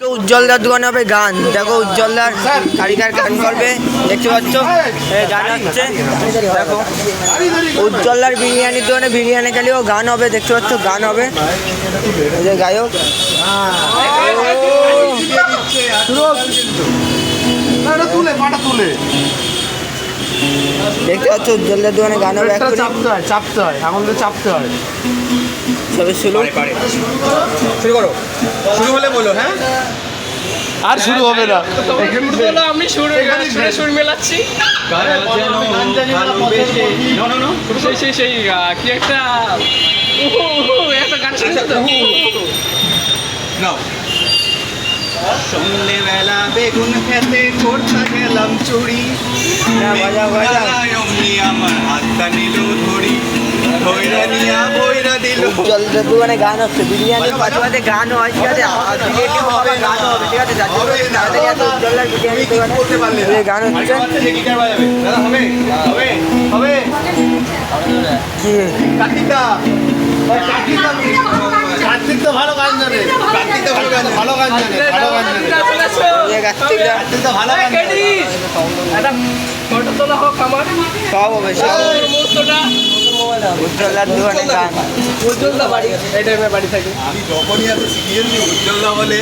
উজ্জ্বলদার দোকানে হবে গান। দেখো উজ্জ্বলদার কারিকার গান করবে, দেখতে পাচ্ছ? গান হচ্ছে, দেখো। উজ্জ্বলদার বিরিয়ানির দোকানে বিরিয়ানি খেলেও গান হবে, দেখতে পাচ্ছ? গান হবে। গায়ক। তুলে তুলে। দেখতে পাচ্ছ? উজ্জ্বলদার দোকানে গান হবে একটা চাপতে হয় চাপতে হয় এখন তো চাপতে হয়। সবে শুরু? শুরু করো। শুরু হলে বলো হ্যাঁ? আর শুরু হবে না। আমি শুরু সুরে মেলাচ্ছি। সেই সেই সেই কি একটা একটা গান শুনেছো তো? নাও। সন্ধ্যেবেলা বেগুন খেতে করতে গেলাম চুরি। অমনি আমার হাতটা নিল ধরি। ধৈরা নিয়া বইরা দিল। উজ্জ্বলদার দোকানে গান হচ্ছে। বিরিয়ানির পাশে পাশে গান হয় ঠিক আছে? হবে গান হবে ঠিক আছে? তাড়াতাড়ি আসো উজ্জ্বলদার বিরিয়ানি দোকানে। বলতে পারলে না। এই গান হচ্ছে। বাচ্চা যে গিটার বাজাবে? দাদা হবে হবে হবে। কি? কার্তিকদা ভালো গান জানে। ভালো গান জানে আমি যখনই এত সিরিয়াল উজ্জ্বলদা বলে